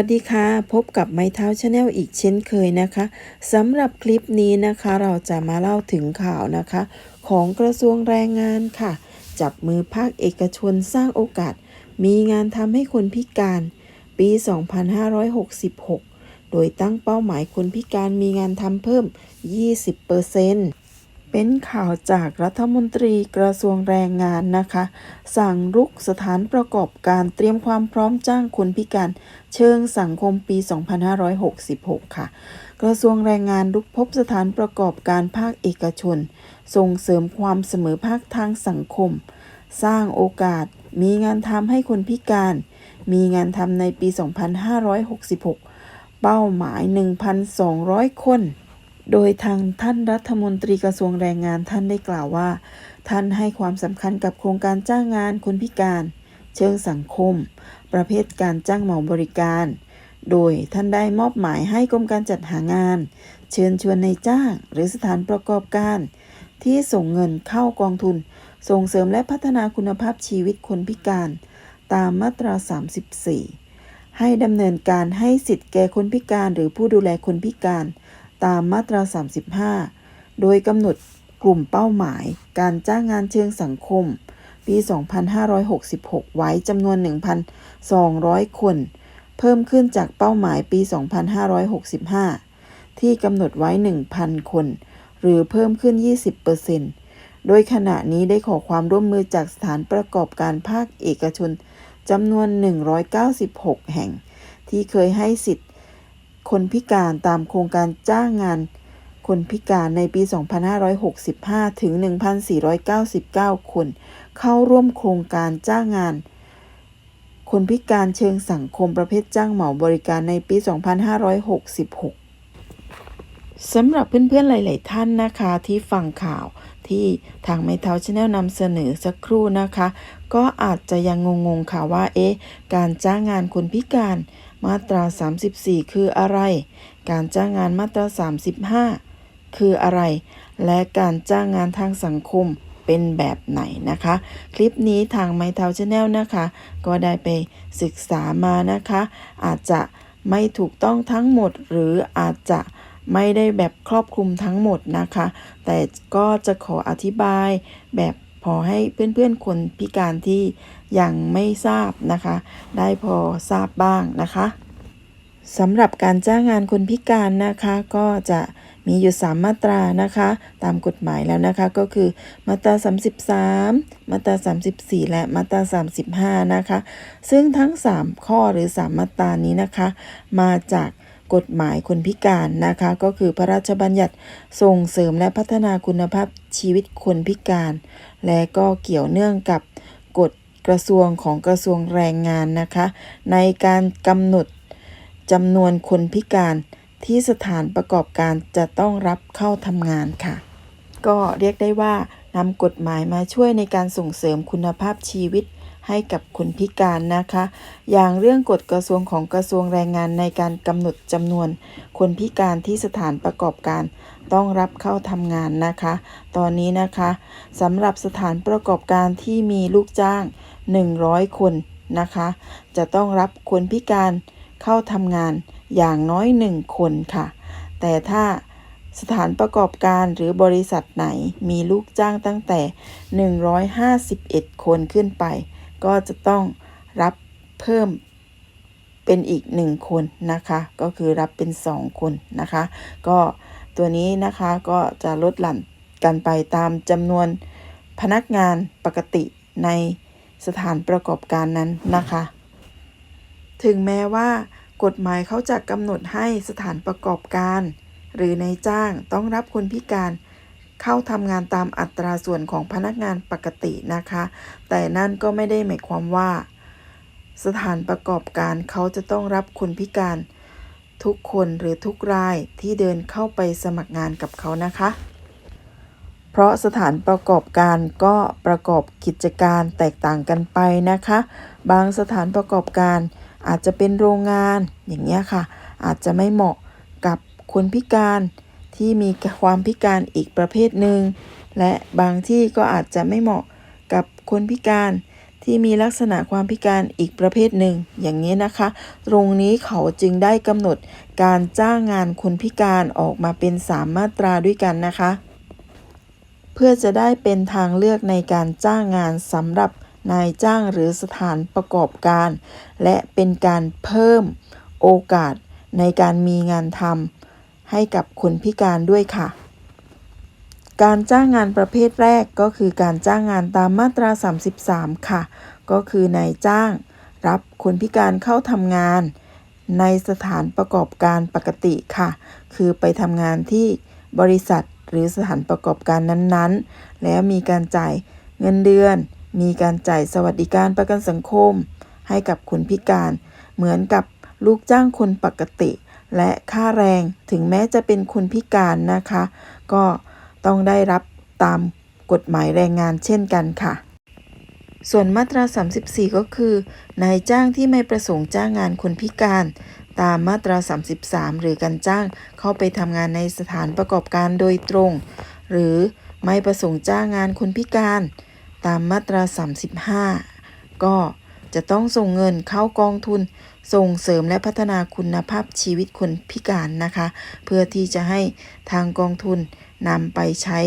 สวัสดีค่ะ พบกับไม้เท้าชาแนลอีกเช่นเคยนะคะสำหรับคลิปนี้นะคะเราจะมาเล่าถึงข่าวนะคะ ของกระทรวงแรงงานค่ะ จับมือภาคเอกชนสร้างโอกาส มีงานทำให้คนพิการ ปี 2566 โดยตั้งเป้าหมายคนพิการมีงานทำเพิ่ม 20%เเป็นข่าวจากรัฐมนตรีกระทรวงแรงงานนะคะ สั่งรุกสถานประกอบการเตรียมความพร้อมจ้างคนพิการเชิงสังคมปี 2566 ค่ะ กระทรวงแรงงานรุกพบสถานประกอบการภาคเอกชน ส่งเสริมความเสมอภาคทางสังคม สร้างโอกาสมีงานทำให้คนพิการ มีงานทำในปี 2566 เป้าหมาย 1,200 คน โดยทางท่านรัฐมนตรีกระทรวงแรงงานท่านได้กล่าวว่า ท่านให้ความสำคัญกับโครงการจ้างงานคนพิการ เชิงสังคม ประเภทการจ้างเหมาบริการ โดยท่านได้มอบหมายให้กรมการจัดหางาน เชิญชวนในจ้างหรือสถานประกอบการ ที่ส่งเงินเข้ากองทุน ส่งเสริมและพัฒนาคุณภาพชีวิตคนพิการ ตามมาตรา 34ให้ดำเนินการให้สิทธิ์แก่คนพิการหรือผู้ดูแลคนพิการ ตามมาตรา 35 โดยกำหนดกลุ่มเป้าหมาย การจ้างงานเชิงสังคม ปี 2566 ไว้จำนวน 1,200 คน เพิ่มขึ้นจากเป้าหมายปี 2565 ที่กำหนดไว้ 1,000 คน หรือเพิ่มขึ้น 20%โดยขณะนี้ได้ขอความร่วมมือจากสถานประกอบการภาคเอกชนจำนวน 196 แห่ง ที่เคยให้สิทธิ์ คนพิการตามโครงการจ้างงาน คนพิการในปี 2565 ถึง 1,499 คน เข้าร่วมโครงการจ้างงาน คนพิการเชิงสังคมประเภทจ้างเหมาบริการในปี 2566สำหรับเพื่อนๆหลาย ๆ ท่านนะคะที่ฟังข่าว ที่ทางไมเท้าชาแนลนำเสนอสักครู่นะคะ ก็อาจจะยังงงๆค่ะว่า เอ๊ะ การจ้างงานคนพิการมาตรา 34 คืออะไร การจ้างงานมาตรา 35 คืออะไร และการจ้างงานทางสังคมเป็นแบบไหนนะคะ คลิปนี้ทางไมเท้าชาแนลนะคะ ก็ได้ไปศึกษามานะคะ อาจจะไม่ถูกต้องทั้งหมดหรืออาจจะ ไม่ได้แบบครอบคลุมทั้งหมดนะคะ แต่ก็จะขออธิบายแบบพอให้เพื่อนๆคนพิการที่ยังไม่ทราบนะคะ ได้พอทราบบ้างนะคะสำหรับการจ้างงานคนพิการนะคะก็จะมีอยู่ 3 มาตรานะคะ ตามกฎหมายแล้วนะคะก็คือมาตรา 33 มาตรา 34 และมาตรา 35 นะคะ ซึ่งทั้ง 3 ข้อหรือ 3 มาตรานี้นะคะ มาจาก กฎหมายคนพิการนะคะ ก็คือพระราชบัญญัติส่งเสริมและพัฒนาคุณภาพชีวิตคนพิการ และก็เกี่ยวเนื่องกับกฎกระทรวงของกระทรวงแรงงานนะคะ ในการกำหนดจำนวนคนพิการที่สถานประกอบการจะต้องรับเข้าทำงานค่ะ ก็เรียกได้ว่านำกฎหมายมาช่วยในการส่งเสริมคุณภาพชีวิต ให้กับคนพิการนะคะ อย่างเรื่องกฎกระทรวงของกระทรวงแรงงานในการกำหนดจำนวน คนพิการที่สถานประกอบการต้องรับเข้าทำงานนะคะ ตอนนี้นะคะสำหรับสถานประกอบการที่มีลูกจ้าง 100 คนนะคะ จะต้องรับคนพิการเข้าทำงานอย่างน้อย 1 คนค่ะ แต่ถ้าสถานประกอบการหรือบริษัทไหนมีลูกจ้างตั้งแต่ 151 คนขึ้นไป ก็จะต้องรับเพิ่มเป็นอีก 1 คนนะคะ ก็คือรับเป็น 2 คนนะคะ ก็ตัวนี้นะคะก็จะลดหลั่นกันไปตามจำนวนพนักงานปกติในสถานประกอบการนั้นนะคะ ถึงแม้ว่ากฎหมายเขาจะกำหนดให้สถานประกอบการ หรือในจ้างต้องรับคนพิการ เข้าทำงานตามอัตราส่วนของพนักงานปกตินะคะ แต่นั่นก็ไม่ได้หมายความว่า สถานประกอบการเขาจะต้องรับคนพิการ ทุกคนหรือทุกรายที่เดินเข้าไปสมัครงานกับเขานะคะ เพราะสถานประกอบการก็ประกอบกิจการแตกต่างกันไปนะคะ บางสถานประกอบการอาจจะเป็นโรงงานอย่างเงี้ยค่ะ อาจจะไม่เหมาะกับคนพิการ ที่มีความพิการอีกประเภทหนึ่ง และบางที่ก็อาจจะไม่เหมาะกับคนพิการที่มีลักษณะความพิการอีกประเภทหนึ่ง อย่างนี้นะคะ ตรงนี้เขาจึงได้กำหนดการจ้างงานคนพิการออกมาเป็น 3 มาตราด้วยกันนะคะ เพื่อจะได้เป็นทางเลือกในการจ้างงานสำหรับนายจ้างหรือสถานประกอบการ และเป็นการเพิ่มโอกาสในการมีงานทำ ให้กับคนพิการด้วยค่ะ การจ้างงานประเภทแรกก็คือการจ้างงานตามมาตรา 33 ค่ะ ก็คือนายจ้าง รับคนพิการเข้าทำงาน ในสถานประกอบการปกติค่ะ คือไปทำงานที่บริษัทหรือสถานประกอบการนั้นๆ แล้วมีการจ่ายเงินเดือน มีการจ่ายสวัสดิการประกันสังคม ให้กับคนพิการ เหมือนกับลูกจ้างคนปกติ และค่าแรงถึงแม้จะเป็นคนพิการนะคะ ก็ต้องได้รับตามกฎหมายแรงงานเช่นกันค่ะ ส่วนมาตรา 34 ก็คือนายจ้างที่ไม่ประสงค์จ้างงานคนพิการ ตามมาตรา 33 หรือการจ้างเข้าไปทำงานในสถานประกอบการโดยตรง หรือไม่ประสงค์จ้างงานคนพิการ ตามมาตรา 35 ก็ จะต้องส่งเงินเข้ากองทุน ส่งเสริมและพัฒนาคุณภาพชีวิตคนพิการนะคะ เพื่อที่จะให้ทางกองทุนนำไปใช้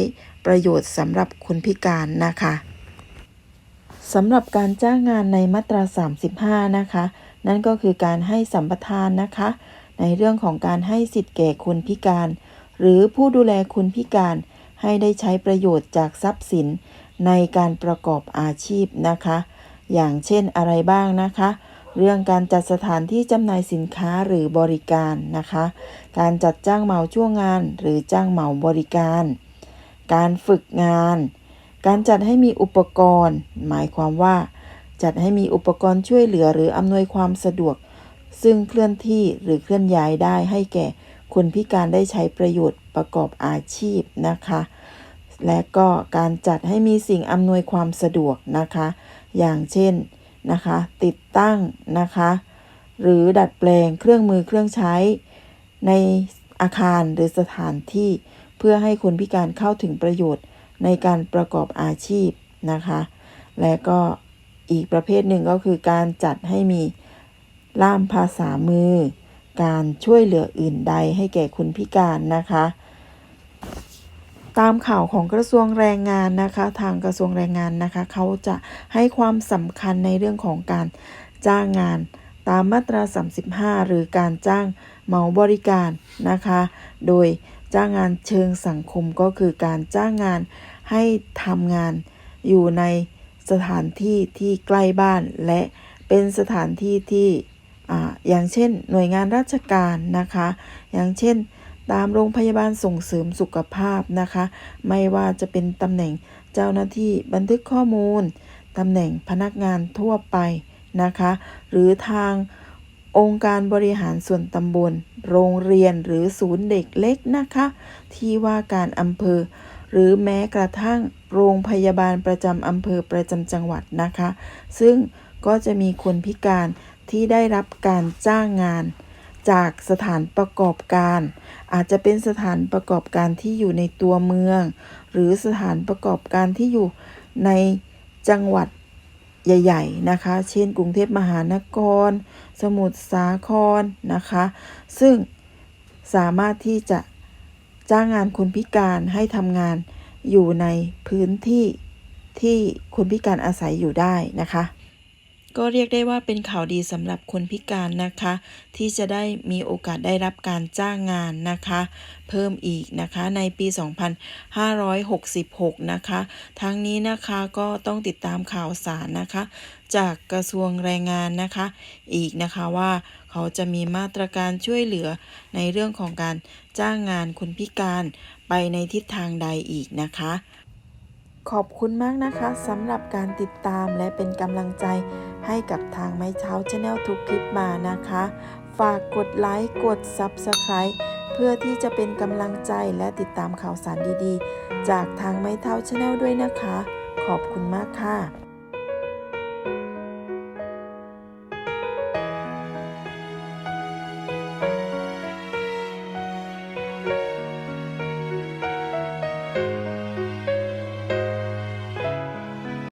ประโยชน์สำหรับคนพิการนะคะสำหรับการจ้างงานในมาตรา 35 นะคะ นั่นก็คือการให้สัมปทานนะคะ ในเรื่องของการให้สิทธิ์แก่คนพิการ หรือผู้ดูแลคนพิการให้ได้ใช้ประโยชน์จากทรัพย์สินในการประกอบอาชีพนะคะ อย่างเช่นอะไรบ้างนะคะ เรื่องการจัดสถานที่จำหน่ายสินค้าหรือบริการนะคะ การจัดจ้างเหมาช่วงงาน หรือจ้างเหมาบริการ การฝึกงาน การจัดให้มีอุปกรณ์ หมายความว่า จัดให้มีอุปกรณ์ช่วยเหลือหรืออำนวยความสะดวก ซึ่งเคลื่อนที่หรือเคลื่อนย้ายได้ให้แก่คนพิการได้ใช้ประโยชน์ประกอบอาชีพนะคะ และก็การจัดให้มีสิ่งอำนวยความสะดวกนะคะ อย่างเช่นนะคะ ติดตั้งนะคะ หรือดัดแปลงเครื่องมือเครื่องใช้ ในอาคารหรือสถานที่ เพื่อให้คนพิการเข้าถึงประโยชน์ในการประกอบอาชีพนะคะ และก็อีกประเภทหนึ่งก็คือการจัดให้มีล่ามภาษามือ การช่วยเหลืออื่นใดให้แก่คนพิการนะคะ ตามข่าวของกระทรวงแรงงานนะคะ ทางกระทรวงแรงงานนะคะ เขาจะให้ความสำคัญในเรื่องของการจ้างงาน ตามมาตรา 35 หรือการจ้างเหมาบริการนะคะ โดยจ้างงานเชิงสังคมก็คือการจ้างงานให้ทำงานอยู่ในสถานที่ที่ใกล้บ้านและเป็นสถานที่ที่ออย่างเช่นหน่วยงานราชการนะคะ อย่างเช่น ตามโรงพยาบาลส่งเสริมสุขภาพนะคะ ไม่ว่าจะเป็นตำแหน่งเจ้าหน้าที่บันทึกข้อมูลตำแหน่งพนักงานทั่วไปนะคะ หรือทางองค์การบริหารส่วนตำบล โรงเรียนหรือศูนย์เด็กเล็กนะคะ ที่ว่าการอำเภอ หรือแม้กระทั่งโรงพยาบาลประจำอำเภอประจำจังหวัดนะคะ ซึ่งก็จะมีคนพิการที่ได้รับการจ้างงาน จากสถานประกอบการ อาจจะเป็นสถานประกอบการที่อยู่ในตัวเมือง หรือสถานประกอบการที่อยู่ในจังหวัดใหญ่ ๆ นะคะ เช่น กรุงเทพมหานคร สมุทรสาครนะคะ ซึ่งสามารถที่จะจ้างงานคนพิการให้ทำงานอยู่ในพื้นที่ที่คนพิการอาศัยอยู่ได้นะคะ ก็เรียกได้ว่าเป็นข่าวดีสำหรับคนพิการนะคะ ที่จะได้มีโอกาสได้รับการจ้างงานนะคะ เพิ่มอีกนะคะในปี 2566 นะคะ ทั้งนี้นะคะก็ต้องติดตามข่าวสารนะคะ จากกระทรวงแรงงานนะคะ อีกนะคะว่าเขาจะมีมาตรการช่วยเหลือในเรื่องของการจ้างงานคนพิการไปในทิศทางใดอีกนะคะ ขอบคุณมากนะคะสำหรับการติดตามและเป็นกำลังใจให้กับทางไม้เช้าชาแนลทุกคลิปมานะคะ ฝากกดไลค์กด Subscribe เพื่อที่จะเป็นกำลังใจและติดตามข่าวสารดีๆ จากทางไม้เท้าชาแนลด้วยนะคะ ขอบคุณมากค่ะ